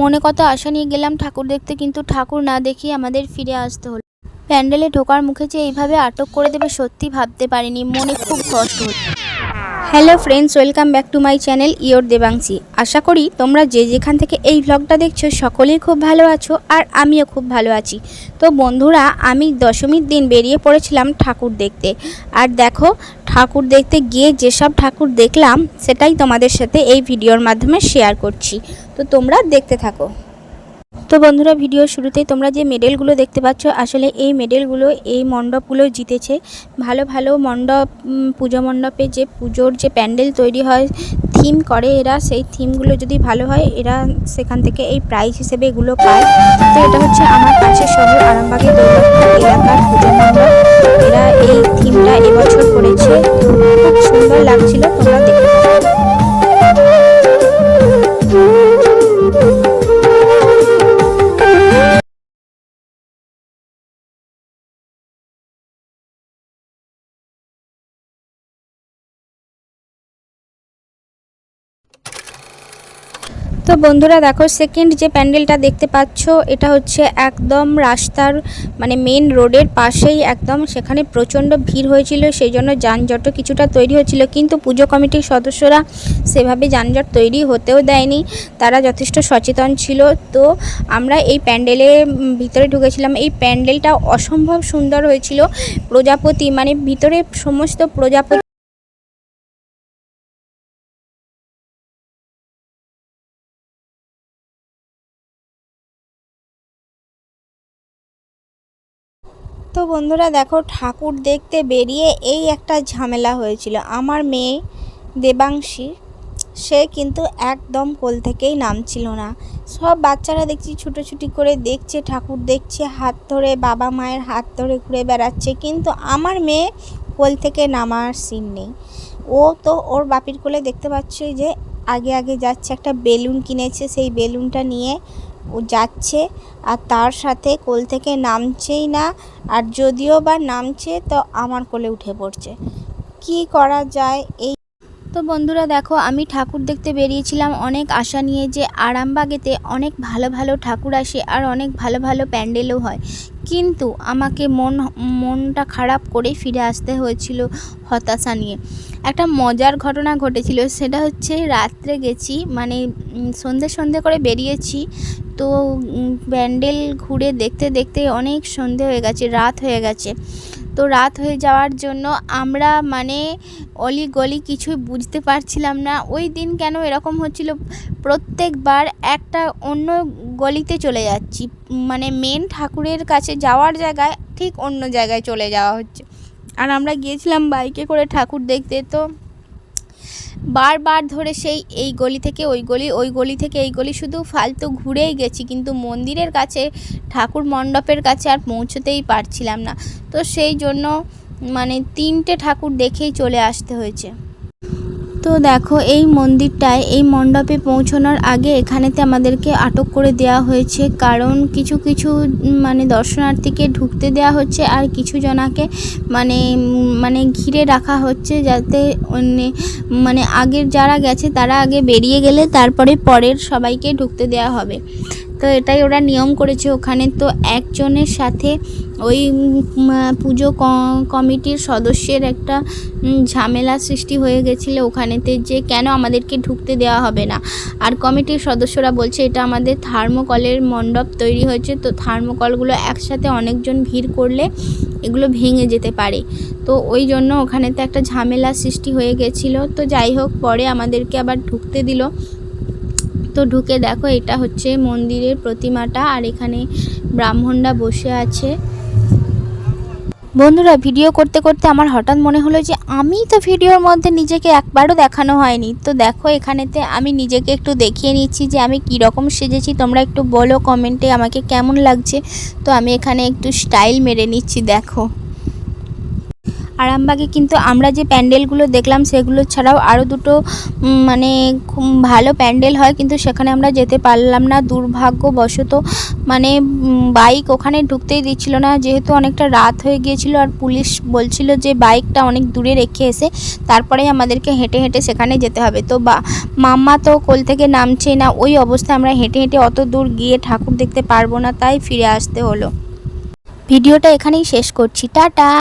মনে কত আশা নিয়ে গেলাম, ঠাকুর দেখতে কিন্তু ঠাকুর না দেখে আমাদের ফিরে আসতে হলো। প্যান্ডেলে ঢোকার মুখে যে এইভাবে আটক করে দেবে সত্যি ভাবতে পারিনি, মনে খুব কষ্ট হলো hello friends, welcome back to my channel your Debanshi. আশা করি তোমরা যে যেখান থেকে এই ভ্লগটা দেখছ, সকলেই খুব ভালো আছো আর আমিও খুব ভালো আছি। তো বন্ধুরা, আমি দশমীর দিন বেরিয়ে পড়েছিলাম ঠাকুর দেখতে। আর দেখো ঠাকুর দেখতে গিয়ে যেসব ঠাকুর দেখলাম, সেটাই তোমাদের সাথে এই ভিডিওর মাধ্যমে শেয়ার করছি। তো তোমরা দেখতে থাকো। তো বন্ধুরা ভিডিও শুরুতেই তোমরা যে মেডেলগুলো দেখতে পাচ্ছ, আসলে এই মেডেলগুলো এই মণ্ডপগুলো জিতেছে। ভালো ভালো মণ্ডপ পুজো মণ্ডপে যে পুজোর যে প্যান্ডেল তৈরি হয় থিম করে এরা, সেই থিমগুলো যদি ভালো হয়, এরা সেখান থেকে এই প্রাইজ হিসেবে এগুলো পায়। তো এটা হচ্ছে আমার কাছে শহর আরামবাগের দৌলতপুর এলাকার পুজো মণ্ডপ। এরা এই থিমটা এবছর করেছে খুব সুন্দর লাগছিল তোমরা দেখতে তো বন্ধুরা দেখো সেকেন্ড যে প্যান্ডেলটা দেখতে পাচ্ছ, এটা হচ্ছে একদম রাস্তার মানে মেন রোডের পাশেই একদম সেখানে প্রচণ্ড ভিড় হয়েছিল সেই জন্য যানজটও কিছুটা তৈরি হয়েছিল, কিন্তু পুজো কমিটির সদস্যরা সেভাবে যানজট তৈরি হতেও দেয়নি, তারা যথেষ্ট সচেতন ছিল। তো আমরা এই প্যান্ডেলে ভিতরে ঢুকেছিলাম। এই প্যান্ডেলটা অসম্ভব সুন্দর হয়েছিল। প্রজাপতি মানে ভিতরে সমস্ত প্রজাপতি তো বন্ধুরা দেখো ঠাকুর দেখতে বেরিয়ে এই একটা ঝামেলা হয়েছিল। আমার মেয়ে দেবাংশী, সে কিন্তু একদম কোল থেকেই নামছিল না। সব বাচ্চারা দেখছি ছুটোছুটি করে দেখছে, ঠাকুর দেখছে, হাত ধরে বাবা মায়ের হাত ধরে ঘুরে বেড়াচ্ছে। কিন্তু আমার মেয়ে কোল থেকে নামার সিন নেই। ও তো ওর বাপির কোলে দেখতে পাচ্ছে যে আগে আগে যাচ্ছে, একটা বেলুন কিনেছে। সেই বেলুনটা নিয়ে যাচ্ছে আর তার সাথে কোল থেকে নামছেই না আর যদিও বা নামছে, তো আমার কোলে উঠে পড়ছে। কি করা যায় এই তো বন্ধুরা দেখো, আমি ঠাকুর দেখতে বেরিয়েছিলাম। অনেক আশা নিয়ে যে আরামবাগেতে অনেক ভালো ভালো ঠাকুর আসে আর অনেক ভালো ভালো প্যান্ডেলও হয়। কিন্তু আমাকে মন, মনটা খারাপ করে ফিরে আসতে হয়েছিল হতাশা নিয়ে। একটা মজার ঘটনা ঘটেছিল, সেটা হচ্ছে রাত্রে গেছি মানে সন্ধে সন্ধে করে বেরিয়েছি। তো প্যান্ডেল ঘুরে দেখতে দেখতে অনেক সন্ধে হয়ে গেছে, রাত হয়ে গেছে। তো রাত হয়ে যাওয়ার জন্য আমরা মানে অলি গলি কিছুই বুঝতে পারছিলাম না। ওই দিন কেন এরকম হচ্ছিল? প্রত্যেকবার একটা অন্য গলিতে চলে যাচ্ছি। মানে মেন ঠাকুরের কাছে যাওয়ার জায়গায় ঠিক অন্য জায়গায় চলে যাওয়া হচ্ছে। আর আমরা গিয়েছিলাম বাইকে করে ঠাকুর দেখতে, তো বারবার ধরে সেই এই গলি থেকে ওই গলি ওই গলি থেকে এই গলি, শুধু ফালতু ঘুরেই গেছি। কিন্তু মন্দিরের কাছে, ঠাকুর মণ্ডপের কাছে আর পৌঁছতেই পারছিলাম না। তো সেই জন্য মানে তিনটে ঠাকুর দেখেই চলে আসতে হয়েছে। তো দেখো, এই মন্দিরটায়, এই মণ্ডপে পৌঁছানোর আগে এখানেতে আমাদেরকে আটক করে দেওয়া হয়েছে। কারণ কিছু কিছু মানে দর্শনার্থীকে ঢুকতে দেওয়া হচ্ছে আর কিছু জনাকে মানে মানে ঘিরে রাখা হচ্ছে যাতে মানে আগের যারা গেছে তারা আগে বেরিয়ে গেলে তারপরে পরের সবাইকে ঢুকতে দেওয়া হবে। তো এটাই ওরা নিয়ম করেছে ওখানে। তো একজনের সাথে ওই পুজো কমিটির সদস্যের একটা ঝামেলা সৃষ্টি হয়ে গেছিল ওখানেতে যে কেন আমাদেরকে ঢুকতে দেওয়া হবে না। আর কমিটির সদস্যরা বলছে, এটা আমাদের থার্মোকলের মণ্ডপ তৈরি হয়েছে, তো থার্মোকলগুলো একসাথে অনেকজন ভিড় করলে এগুলো ভেঙে যেতে পারে। তো ওই জন্য ওখানেতে একটা ঝামেলা সৃষ্টি হয়ে গেছিল। তো যাই হোক, পরে আমাদেরকে আবার ঢুকতে দিল। তো ঢুকে দেখো, এটা হচ্ছে মন্দিরের প্রতিমাটা আর এখানে ব্রাহ্মণরা বসে আছে। বন্ধুরা, ভিডিও করতে করতে আমার হঠাৎ মনে হলো যে আমি তো ভিডিওর মধ্যে নিজেকে একবারও দেখানো হয়নি। তো দেখো, এখানেতে আমি নিজেকে একটু দেখিয়ে নিচ্ছি যে আমি কী রকম সেজেছি। তোমরা একটু বলো কমেন্টে আমাকে কেমন লাগছে। তো আমি এখানে একটু স্টাইল মেরে নিচ্ছি, দেখো। আরামবাগে, কিন্তু আমরা যে প্যান্ডেলগুলো দেখলাম, সেগুলো ছাড়াও আরও দুটো মানে খুব ভালো প্যান্ডেল হয়, কিন্তু সেখানে আমরা যেতে পারলাম না। দুর্ভাগ্যবশত মানে বাইক ওখানে ঢুকতেই দিচ্ছিল না। যেহেতু অনেকটা রাত হয়ে গিয়েছিল, আর পুলিশ বলছিল যে বাইকটা অনেক দূরে রেখে এসে, তারপরেই আমাদেরকে হেঁটে হেঁটে সেখানে যেতে হবে। তো বা, মাম্মা তো কোল থেকে নামছেই না, ওই অবস্থায় আমরা হেঁটে হেঁটে অত দূর গিয়ে ঠাকুর দেখতে পারব না, তাই ফিরে আসতে হলো। ভিডিওটা এখানেই শেষ করছি। টাটা!